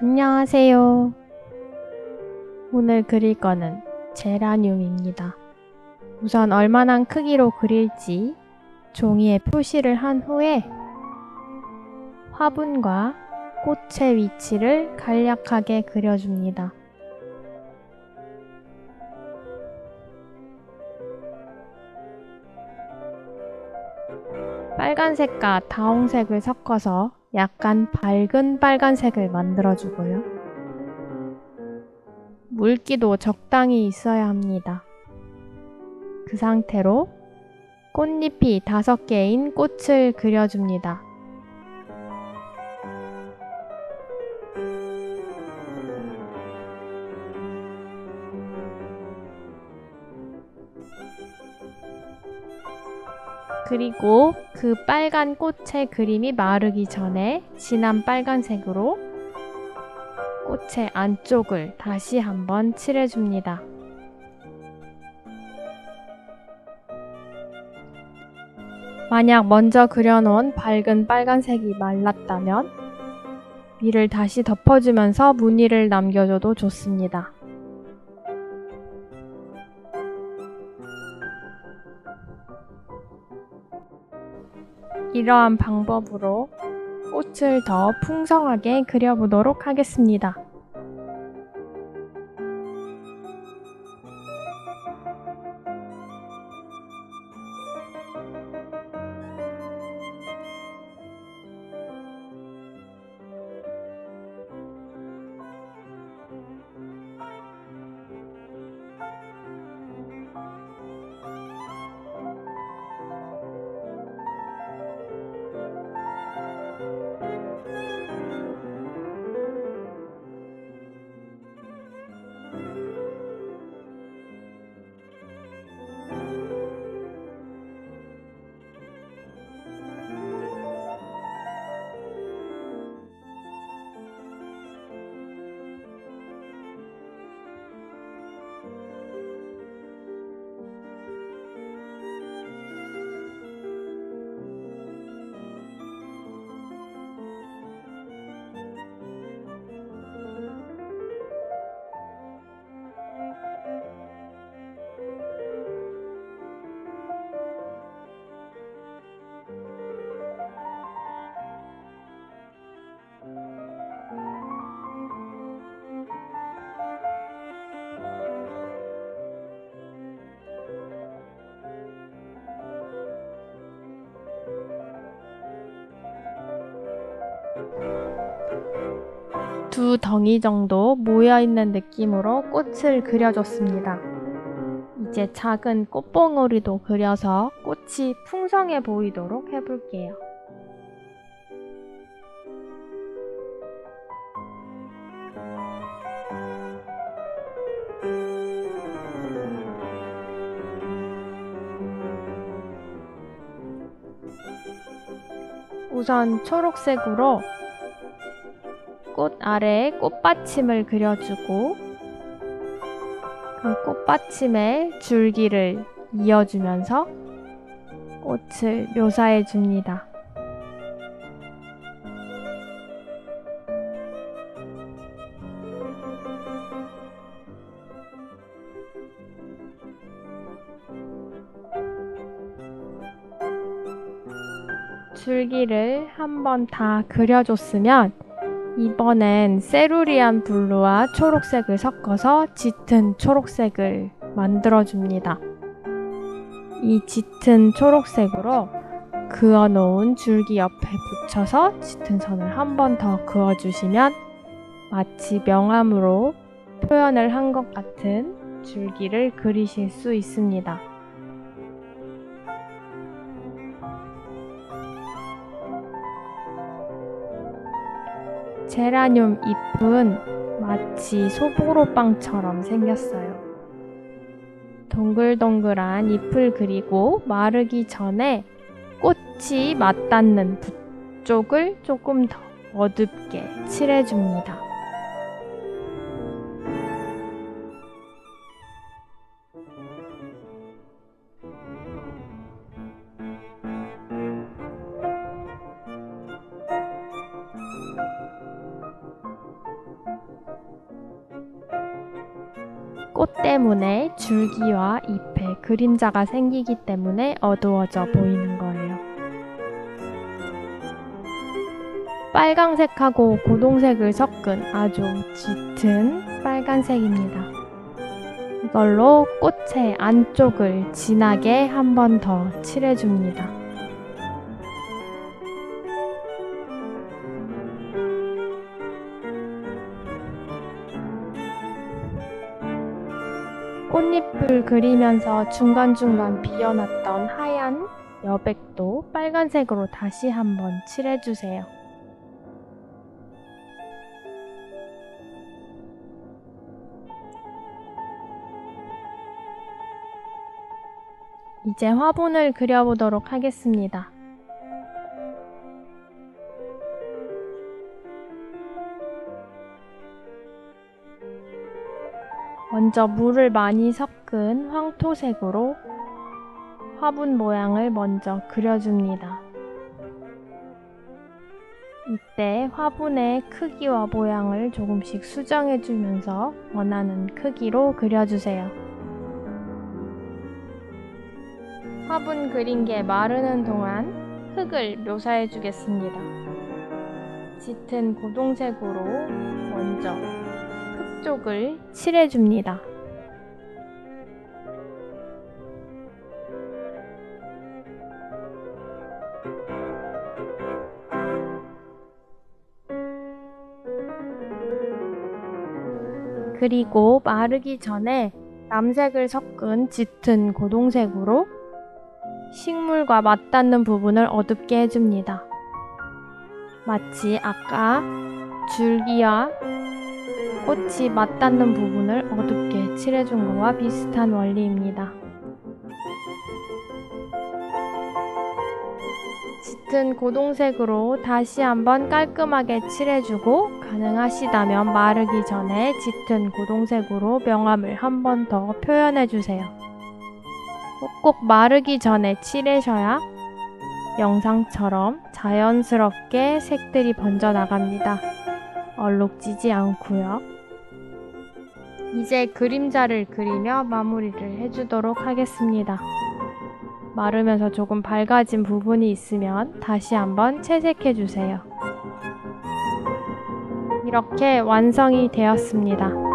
안녕하세요. 오늘 그릴 거는 제라늄입니다. 우선 얼마나 크기로 그릴지 종이에 표시를 한 후에 화분과 꽃의 위치를 간략하게 그려줍니다. 빨간색과 다홍색을 섞어서 약간 밝은 빨간색을 만들어주고요. 물기도 적당히 있어야 합니다. 그 상태로 꽃잎이 다섯 개인 꽃을 그려줍니다. 그리고 그 빨간 꽃의 그림이 마르기 전에 진한 빨간색으로 꽃의 안쪽을 다시 한번 칠해줍니다. 만약 먼저 그려놓은 밝은 빨간색이 말랐다면 위를 다시 덮어주면서 무늬를 남겨줘도 좋습니다. 이러한 방법으로 꽃을 더 풍성하게 그려보도록 하겠습니다. 두 덩이 정도 모여 있는 느낌으로 꽃을 그려줬습니다. 이제 작은 꽃봉오리도 그려서 꽃이 풍성해 보이도록 해볼게요. 우선 초록색으로 꽃 아래에 꽃받침을 그려주고 그 꽃받침에 줄기를 이어주면서 꽃을 묘사해 줍니다. 줄기를 한번 다 그려줬으면 이번엔 세루리안 블루와 초록색을 섞어서 짙은 초록색을 만들어줍니다. 이 짙은 초록색으로 그어놓은 줄기 옆에 붙여서 짙은 선을 한 번 더 그어주시면 마치 명암으로 표현을 한 것 같은 줄기를 그리실 수 있습니다. 제라늄 잎은 마치 소보로빵처럼 생겼어요. 동글동글한 잎을 그리고 마르기 전에 꽃이 맞닿는 붓쪽을 조금 더 어둡게 칠해줍니다. 꽃 때문에 줄기와 잎에 그림자가 생기기 때문에 어두워져 보이는 거예요. 빨강색하고 고동색을 섞은 아주 짙은 빨간색입니다. 이걸로 꽃의 안쪽을 진하게 한 번 더 칠해줍니다. 꽃잎을 그리면서 중간중간 비어났던 하얀 여백도 빨간색으로 다시 한번 칠해주세요. 이제 화분을 그려보도록 하겠습니다. 먼저 물을 많이 섞은 황토색으로 화분 모양을 먼저 그려줍니다. 이때 화분의 크기와 모양을 조금씩 수정해주면서 원하는 크기로 그려주세요. 화분 그린 게 마르는 동안 흙을 묘사해 주겠습니다. 짙은 고동색으로 먼저 흙 쪽을 칠해 줍니다. 그리고 마르기 전에 남색을 섞은 짙은 고동색으로 식물과 맞닿는 부분을 어둡게 해줍니다. 마치 아까 줄기와 꽃이 맞닿는 부분을 어둡게 칠해준 거와 비슷한 원리입니다. 짙은 고동색으로 다시 한번 깔끔하게 칠해주고 가능하시다면 마르기 전에 짙은 고동색으로 명암을 한 번 더 표현해주세요. 꼭꼭 마르기 전에 칠해셔야 영상처럼 자연스럽게 색들이 번져 나갑니다. 얼룩지지 않고요. 이제 그림자를 그리며 마무리를 해주도록 하겠습니다. 마르면서 조금 밝아진 부분이 있으면 다시 한번 채색해 주세요. 이렇게 완성이 되었습니다.